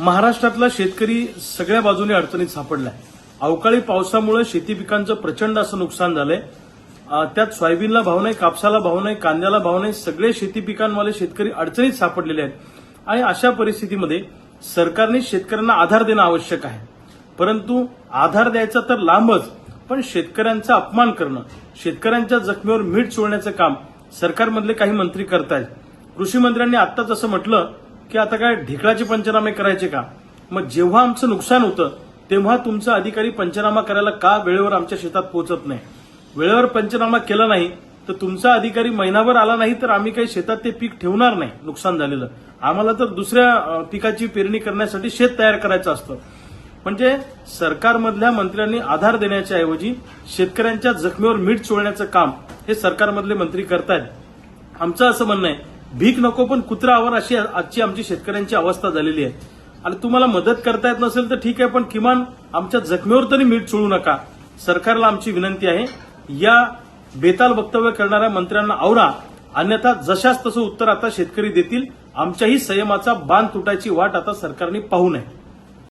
महाराष्ट्रातला शेतकरी सगळ्या बाजूने अडचणीत सापडलाय. अवकाळी पावसामुळे शेती पिकांचं प्रचंड असं नुकसान झालंय. त्यात सोयाबीनला भाव नाही कापसाला भाव नाही कांद्याला भाव नाही सगळे शेती पिकांवाले शेतकरी अडचणीत सापडलेले आहेत. आणि अशा परिस्थितीमध्ये सरकारने शेतकऱ्यांना आधार देणं आवश्यक आहे. परंतु आधार द्यायचा तर लांबच पण शेतकऱ्यांचा अपमान करणं शेतकऱ्यांच्या जखमीवर मीठ चोळण्याचं काम सरकारमधले काही मंत्री करतायत. कृषी मंत्र्यांनी आत्ताच असं म्हटलं की आता काय ढिकळाचे पंचनामे करायचे का? मग जेव्हा आमचं नुकसान होतं तेव्हा तुमचा अधिकारी पंचनामा करायला का वेळेवर आमच्या शेतात पोहोचत नाही? वेळेवर पंचनामा केला नाही तर तुमचा अधिकारी महिनाभर आला नाही तर आम्ही काही शेतात ते पीक ठेवणार नाही नुकसान झालेलं. आम्हाला तर दुसऱ्या पिकाची पेरणी करण्यासाठी शेत तयार करायचं असतं. म्हणजे सरकारमधल्या मंत्र्यांनी आधार देण्याच्या ऐवजी शेतकऱ्यांच्या जखमीवर मीठ चोळण्याचं काम हे सरकारमधले मंत्री करतायत. आमचं असं म्हणणं आहे भीक नको पण कुत्रा आवर अशी आजची आमची शेतकऱ्यांची अवस्था झालेली आहे. आणि तुम्हाला मदत करता येत नसेल तर ठीक आहे पण किमान आमच्या जखमेवर तरी मीठ चोळू नका. सरकारला आमची विनंती आहे या बेताल वक्तव्य करणाऱ्या मंत्र्यांना आवरा. अन्यथा जशाच तसं उत्तर आता शेतकरी देतील. आमच्याही संयमाचा बांध तुटायची वाट आता सरकारने पाहू नये.